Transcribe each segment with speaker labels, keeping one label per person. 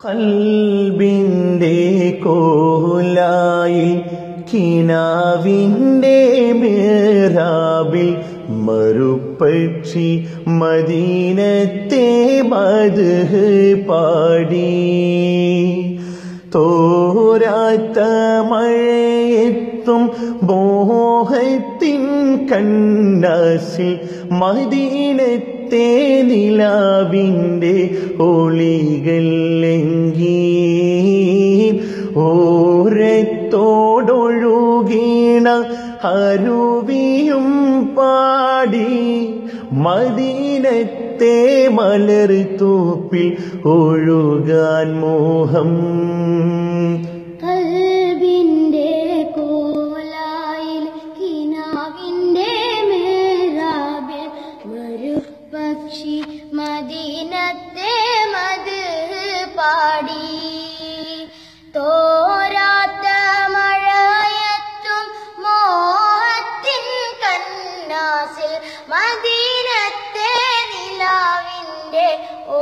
Speaker 1: കൽബിന്റെ കോഹുലായി കിനാവിന്റെ മേറാബിൽ മറുപക്ഷി മദീനത്തെ മത് പാടി. തോരാത്ത മഴയെത്തും മോഹത്തിൻ കണ്ണാസിൽ മദീനത്തെ നിലാവിന്റെ ഒളികൾ ലംഘി. ഓരത്തോടൊഴുകീണ അരുവിയും പാടി മദീനത്തെ മലർ തൂപ്പിൽ ഒഴുകാൻ മോഹം.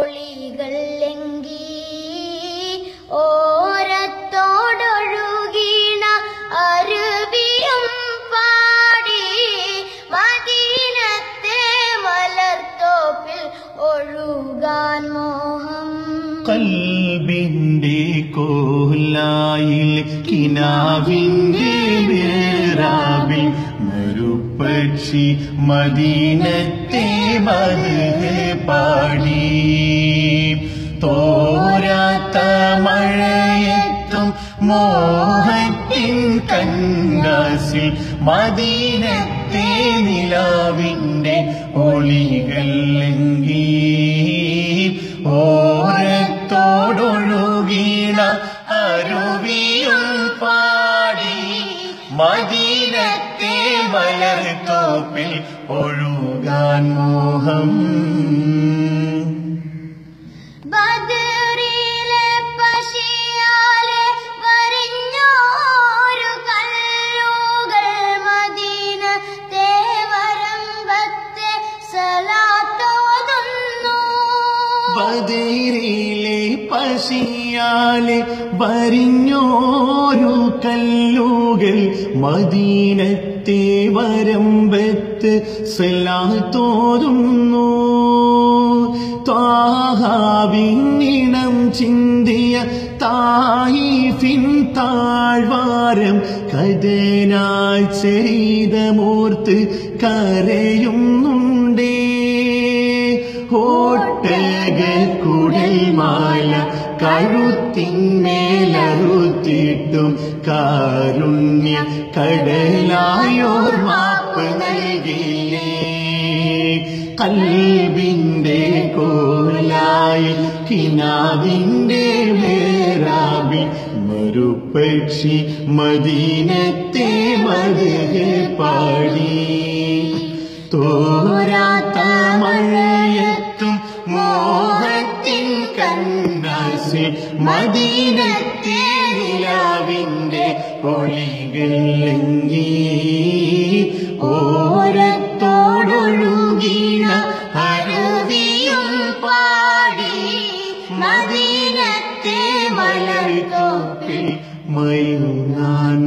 Speaker 2: ഒളികൾ ലംഘി ഓരത്തോടൊഴുകീണ അരുവിയും പാടി മദീനത്തെ മലർത്തോപ്പിൽ ഒഴുകാൻ മോഹം.
Speaker 1: കൽബിന്റെ കോലായിൽ കിനാവിന്റെ വേറാവിൽ മരുപക്ഷി മദീനത്തെ മധു പാടി. മോഹത്തിൻ കങ്കാസിൽ മദീനത്തെ നിലാവിന്റെ ഒളികൾ ലങ്കി ഓരത്തോടൊഴുകീണ അരുവിയും പാടി മദീനത്തെ മലർ തോപ്പിൽ ഒഴുകാൻ മോഹം ബദരിലെ പശിയാലെ വരിഞ്ഞോരു കല്ലുകൾ മദീനത്തെ വരമ്പത്ത് സലാത്തോതുന്നു. താഹാവിന്നിണം ചിന്തിയ തായിഫിൻ താഴ്വാരം കഥനാൽ ചെയ്ത മൂർത്ത് കരയുന്നുണ്ടേ. ഓട്ടക കുടൽമാല കഴുത്തിന്മേലറുത്തിട്ടും കാരുണ്യ കടലായോർ മാപ്പ് കൽബിന്റെ കോലായി കിനാവിന്റെ മേരാവി മറുപക്ഷി മദീനത്തെ മതി പാടി. തോരാത്ത മദീനത്തെ നിലാവിന്റെ ഒളികൾ ലംഘി ഓരത്തോടൊഴുകീണ അരുവിയും പാടി മദീനത്തെ മലർത്തോപ്പിൽ മയങ്ങാൻ